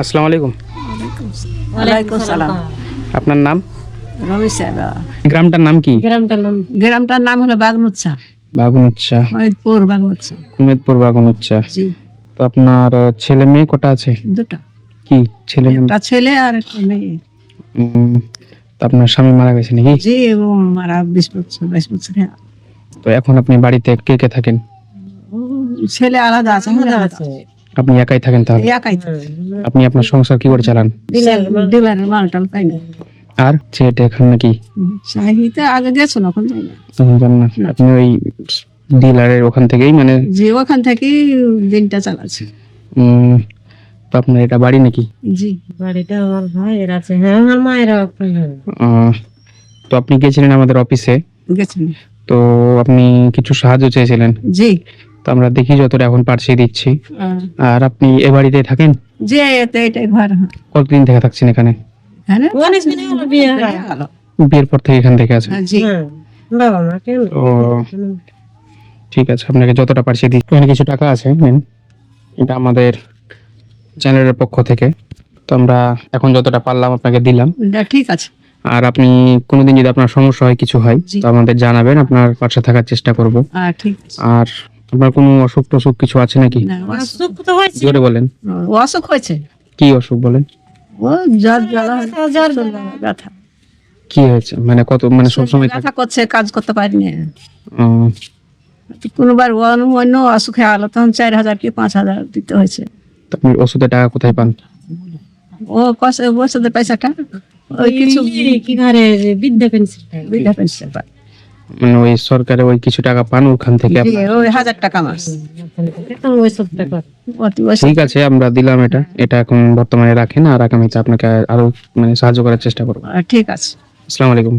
আসসালামু আলাইকুম। ওয়ালাইকুম সালাম। আপনার নাম? রবি সাহেব। গ্রামটার নাম কি? গ্রামটার নাম গ্রামটার নাম হলো বাগনুচ্ছা। বাগুনুচ্চা ফরিদপুর বাগনুচ্ছা। কুমেদপুর বাগুনুচ্চা জি। তো আপনার ছেলে মেয়ে কটা আছে? দুটো। কি? ছেলে মেয়ে? একটা ছেলে আর একটা মেয়ে। আপনার স্বামী মারা গেছে নাকি? জি এবং মারা বিশ বছর বাইশ বছর হ্যাঁ। তো এখন আপনি বাড়িতে কে কে থাকেন? ও, ছেলে আলাদা আছে। আলাদা আছি। আপনি একাই থাকেন তাহলে? একাই থাকি। আপনি আপনার সংসার কি করে চালান ডিলারের মাল টাল পাই না। আর ছেলেটা এখন নাকি? চাহিতে আগে গেছো না এখন যাই না। তখন জান না। আপনি ওই ডিলারের ওখান থেকেই মানে যে ওখান থেকে দিনটা চালাচ্ছে। উম, তো আপনার এটা বাড়ি নাকি? জি। বাড়িটা আমার ভাইয়ের আছে। হ্যাঁ আমার। আহ, তো আপনি গেছিলেন আমাদের অফিসে? গেছেন। তো আপনি কিছু সাহায্য চেয়েছিলেন? জি। তো আমরা দেখি যতটা এখন পারছি দিচ্ছি। আর আপনি এ বাড়িতে থাকেন? যে এতে এটাই ঘর। কতদিন থেকে থাকছেন এখানে? হ্যাঁ। বিয়ের পর থেকে এখান থেকে আছেন? হ্যাঁ, হ্যাঁ ও ঠিক আছে আপনাকে যতটা পারছি দিই এখানে কিছু টাকা আছে নিন। এটা আমাদের চ্যানেলের পক্ষ থেকে। তো আমরা এখন যতটা পারলাম আপনাকে দিলাম। ঠিক আছে। আর আপনি কোনোদিন যদি আপনার সমস্যা হয় কিছু হয় তো আমাদের জানাবেন আপনার পাশে থাকার চেষ্টা করব। আছে। আর আপনার কোনো অসুখ টসুখ কিছু আছে নাকি? না, অসুখ- সুখ তো হয়েছে। জোরে বলেন। ও অসুখ হয়েছে? কি অসুখ বলেন? ও জ্বর জ্বালা জ্বর ব্যথা। কি হয়েছে? মানে কত মানে সবসময় ব্যথা করছে কাজ করতে পারিনি ও, কোনোবার অন্য অন্য অসুখে আলো তখন চার হাজার কি পাঁচ হাজার দিতে হয়েছে। আপনি ওষুধের টাকা কোথায় পান? ও ওষুধের পয়সাটা? ওই কিছু কি ঘরে বিদ্যা পেন্সিল। বৃদ্ধা পেনশন পায়। মানে ওই সরকারে ওই কিছু টাকা পান ওখান থেকে ওই হাজার টাকা মাস ওই সব টাকা। ঠিক আছে আমরা দিলাম এটা। এটা এখন বর্তমানে রাখেন আর আগামীতে আপনাকে আরও মানে সাহায্য করার চেষ্টা করব। ঠিক আছে। আসসালামু আলাইকুম।